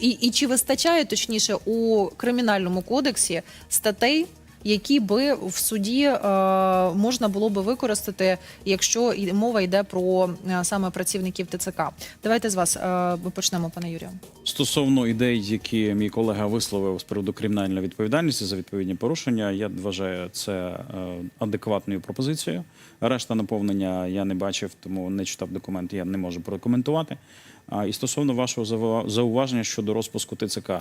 І, і чи вистачає точніше у кримінальному кодексі статей, які би в суді е, можна було би використати, якщо мова йде про е, саме працівників ТЦК? Давайте з вас е, почнемо, пане Юрію. Стосовно ідей, які мій колега висловив з приводу кримінальної відповідальності за відповідні порушення, я вважаю це адекватною пропозицією. Решта наповнення я не бачив, тому не читав документи, я не можу прокоментувати. І стосовно вашого зауваження щодо розпуску ТЦК.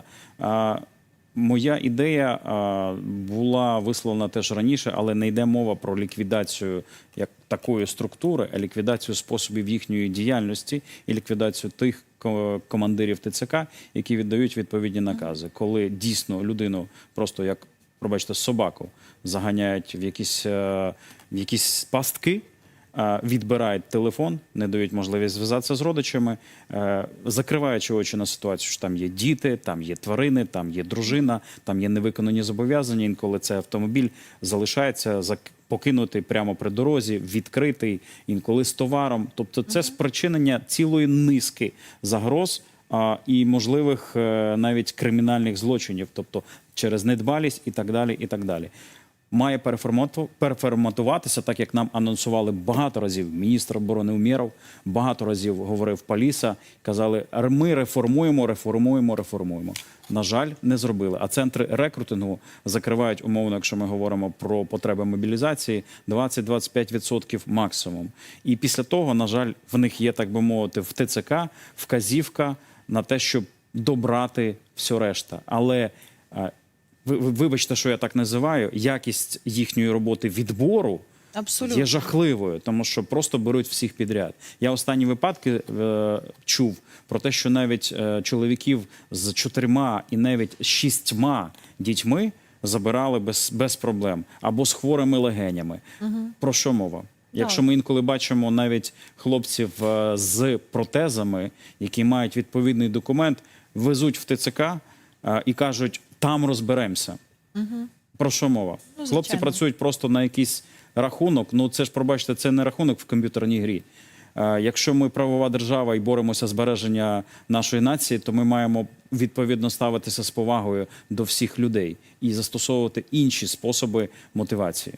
Моя ідея а, була висловлена теж раніше, але не йде мова про ліквідацію як такої структури, а ліквідацію способів їхньої діяльності і ліквідацію тих командирів ТЦК, які віддають відповідні накази, коли дійсно людину просто як пробачте собаку заганяють в якісь, е, в якісь пастки. Е, Відбирають телефон, не дають можливість зв'язатися з родичами, е, закриваючи очі на ситуацію, що там є діти, там є тварини, там є дружина, там є невиконані зобов'язання. Інколи цей автомобіль залишається покинутий прямо при дорозі, відкритий, інколи з товаром. Тобто, це спричинення цілої низки загроз і можливих е, навіть кримінальних злочинів, тобто через недбалість і так далі. І так далі. Має переформату- переформатуватися, так як нам анонсували багато разів. Міністр оборони Умєров багато разів говорив Паліса, казали: «Р- ми реформуємо, реформуємо, реформуємо. На жаль, не зробили. А центри рекрутингу закривають умовно, якщо ми говоримо про потреби мобілізації, 20-25% максимум. І після того, на жаль, в них є, так би мовити, в ТЦК вказівка на те, щоб добрати все решта. Але е, вибачте, що я так називаю, якість їхньої роботи відбору. Абсолютно. Є жахливою, тому що просто беруть всіх підряд. Я останні випадки е, чув про те, що навіть е, чоловіків з чотирма і навіть шістьма дітьми забирали без, без проблем або з хворими легенями. Про що мова? Якщо ми інколи бачимо навіть хлопців е, з протезами, які мають відповідний документ, везуть в ТЦК е, і кажуть, там розберемося. Про що мова? Ну, Хлопці працюють просто на якийсь рахунок. Ну це ж пробачте, це не рахунок в комп'ютерній грі. Е, Якщо ми правова держава і боремося збереження нашої нації, то ми маємо відповідно ставитися з повагою до всіх людей і застосовувати інші способи мотивації.